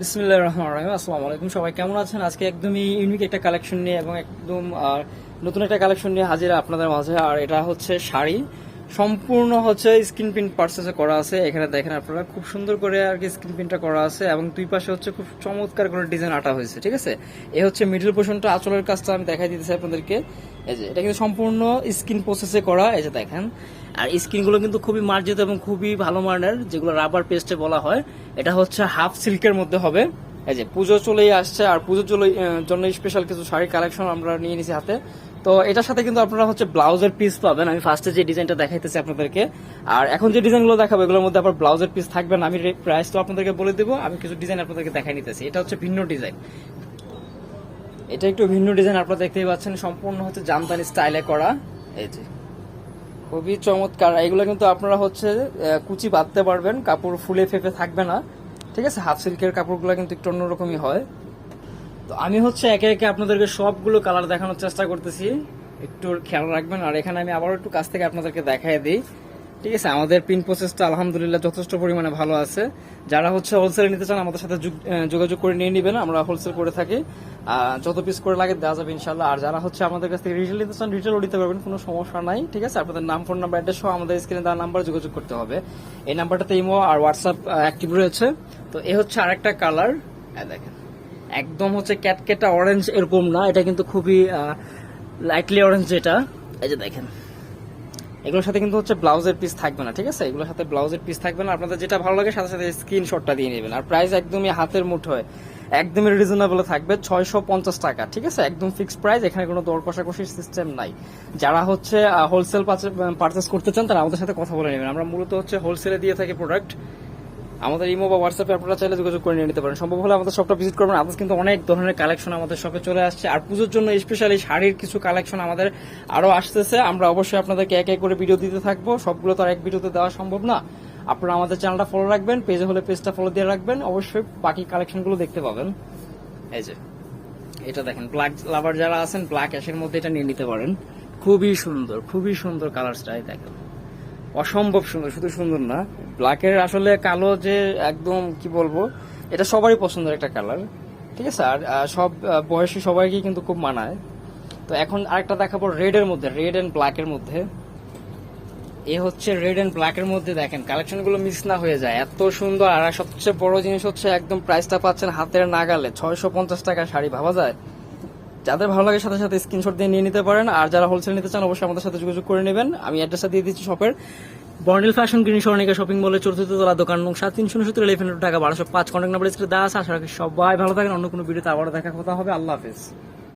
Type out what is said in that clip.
বিসমিল্লাহ রহমান রহিম, আসসালাম আলাইকুম। সবাই কেমন আছেন? আজকে একদমই ইউনিক একটা কালেকশন নিয়ে এবং একদম নতুন একটা কালেকশন নিয়ে হাজির আপনাদের মাঝে। আর এটা হচ্ছে শাড়ি। সম্পূর্ণ হচ্ছে স্ক্রিন প্রিন্ট পার্সেসে করা আছে। এখানে দেখেন আপনারা, খুব সুন্দর করে আর কি স্ক্রিন প্রিন্টটা করা আছে এবং দুই পাশে হচ্ছে খুব চমৎকার করে ডিজাইন আটা হয়েছে, ঠিক আছে? এ হচ্ছে মিডল পোর্শনটা আঁচলের কাজটা আমি দেখাই দিতেছি আপনাদেরকে। এই যে, এটা কিন্তু সম্পূর্ণ স্ক্রিন প্রসেসে করা, এই যে দেখেন। আর স্ক্রিনগুলো কিন্তু খুবই মার্জিত এবং খুবই ভালো মানের, যেগুলো রাবার পেস্টে বলা হয়। এটা হচ্ছে হাফ সিল্কের মধ্যে হবে। এই যে পুজো চলেই আসছে আর পুজোর জন্য স্পেশাল কিছু শাড়ির কালেকশন আমরা নিয়ে নিছি হাতে। তো এটার সাথে কিন্তু আপনারা হচ্ছে ব্লাউজের পিস পাবেন। আমি ফার্স্টে যে ডিজাইনটা দেখাইতেছি আপনাদেরকে, আর এখন যে ডিজাইনগুলো দেখাবো, এগুলোর মধ্যে আবার ব্লাউজের পিস থাকবে না। আমি প্রাইস তো আপনাদেরকে বলে দেবো, আমি কিছু ডিজাইন আপনাদেরকে দেখাই নিতেছি। এটা হচ্ছে ভিন্ন ডিজাইন এটা একটু ভিন্ন ডিজাইন আপনারা দেখতেই পাচ্ছেন। সম্পূর্ণ হচ্ছে জামদানি স্টাইলে করা। এই যে। খুবই চমৎকার। এগুলো কিন্তু আপনারা হচ্ছে কুচি বাঁধতে পারবেন। কাপড় ফুলে ফেপে থাকবে না। ঠিক আছে হাফ সিল্কের কাপড়গুলো কিন্তু একটু অন্যরকমই হয়। তো আমি হচ্ছে একে একে আপনাদেরকে সবগুলো কালার দেখানোর চেষ্টা করতেছি। একটু খেয়াল রাখবেন, আর এখানে আমি আবারও একটু কাছ থেকে আপনাদেরকে দেখাই দিই। ঠিক আছে, আমাদের পিন প্রসেসটা আলহামদুলিল্লাহ যথেষ্ট পরিমাণে ভালো আছে। যারা হচ্ছে হোলসেল নিতে চান, আমাদের সাথে যুগ- যোগাযোগ করে নিয়ে নেবেন, আমরা হোলসেল করে থাকি। যত পিস করে লাগে দেওয়া যাবে ইনশাল্লাহ আর যারা হচ্ছে আমাদের কাছ থেকে রিটেল নিতে চান রিটেলও নিতে পারবেন, কোনো সমস্যা নাই। ঠিক আছে, আপনাদের নাম ফোন নাম্বার অ্যাড্রেস সহ আমাদের স্ক্রিনে দেওয়া নাম্বার যোগাযোগ করতে হবে। এই নাম্বারটাতে ইমো আর হোয়াটসঅ্যাপ অ্যাক্টিভ রয়েছে। তো এ হচ্ছে আরেকটা কালার। দেখেন। একদম হচ্ছে ক্যাটকেটা অরেঞ্জ এরকম না এটা কিন্তু খুবই লাইটলি অরেঞ্জ যেটা এই যে দেখেন। এগুলোর সাথে কিন্তু হচ্ছে ব্লাউজের পিস থাকবে না ঠিক আছে? এগুলোর সাথে ব্লাউজের পিস থাকবে না আপনাদের যেটা ভালো লাগে সাথে সাথে স্ক্রিনশটটা দিয়ে নেবেন। আর প্রাইস একদমই হাতের মুঠোয় একদমই রিজনেবল থাকবে ছয়শো পঞ্চাশ টাকা ঠিক আছে? একদম ফিক্সড প্রাইস এখানে কোনো দর কষাকষির সিস্টেম নাই। যারা হচ্ছে হোলসেল পারচেস করতে চান তারা আমাদের সাথে কথা বলে নেবেন। আমরা মূলত হচ্ছে হোলসেলে দিয়ে থাকি প্রোডাক্ট আমাদের ইমো বা হোয়াটসঅ্যাপে আপনারা চাইলে যোগাযোগ করে নিয়ে নিতে পারেন। সম্ভব হলে আমাদের শপটা ভিজিট করবেন। আদার্স কিন্তু অনেক ধরনের কালেকশন আমাদের শপে চলে আসছে। আর পুজোর জন্য স্পেশালি শাড়ির কিছু কালেকশন আমাদের আরও আসতেছে। আমরা অবশ্যই আপনাদেরকে এক এক করে ভিডিও দিতে থাকব। সবগুলো তো আর এক ভিডিওতে দেওয়া সম্ভব না। আপনারা আমাদের চ্যানেলটা ফলো রাখবেন। পেজে হলে পেজটা ফলো দিয়ে রাখবেন। অবশ্যই বাকি কালেকশনগুলো দেখতে পাবেন। এই যে, এটা দেখেন ব্ল্যাক লাভার যারা আছেন ব্ল্যাক অ্যাশের মধ্যে এটা নিয়ে নিতে পারেন। খুবই সুন্দর খুবই সুন্দর কালারটাই দেখেন। অসম্ভব সুন্দর, শুধু সুন্দর না ব্ল্যাকের আসলে কালো যে একদম, কি বলব, এটা সবারই পছন্দের একটা কালার ঠিক আছে? আর সব বয়সী সবাইকে কিন্তু খুব মানায়। তো এখন আরেকটা দেখাবো রেড এর মধ্যে রেড এন্ড ব্ল্যাকের মধ্যে। এ হচ্ছে রেড এন্ড ব্ল্যাকের মধ্যে দেখেন কালেকশনগুলো মিস না হয়ে যায়। এত সুন্দর, আর সবচেয়ে বড় জিনিস হচ্ছে একদম প্রাইসটা পাচ্ছেন হাতের নাগালে, ছয়শো পঞ্চাশ টাকা শাড়ি, ভাবা যায়? যাদের ভালো লাগে সাথে সাথে স্ক্রিনশট দিয়ে নিয়ে নিতে পারেন। আর যারা হোলসেল নিতে চান, অবশ্যই আমাদের সাথে যোগাযোগ করে নেবেন। আমি অ্যাড্রেসটা দিয়ে দিচ্ছি শপের। বর্নিল ফ্যাশন গ্রিন সরণিকা শপিং মলে চতুর্থ তলা দোকান নং সাত তিন শূন্য সত্তর ইলেভেন টাকা, বারোশো পাঁচ কন্ট্যাক্ট নাম্বার স্ক্রিনে দাস আশা রাখি সবাই ভালো থাকেন। অন্য কোনো ভিডিওতে আবারও দেখা কথা হবে। আল্লাহ হাফিজ।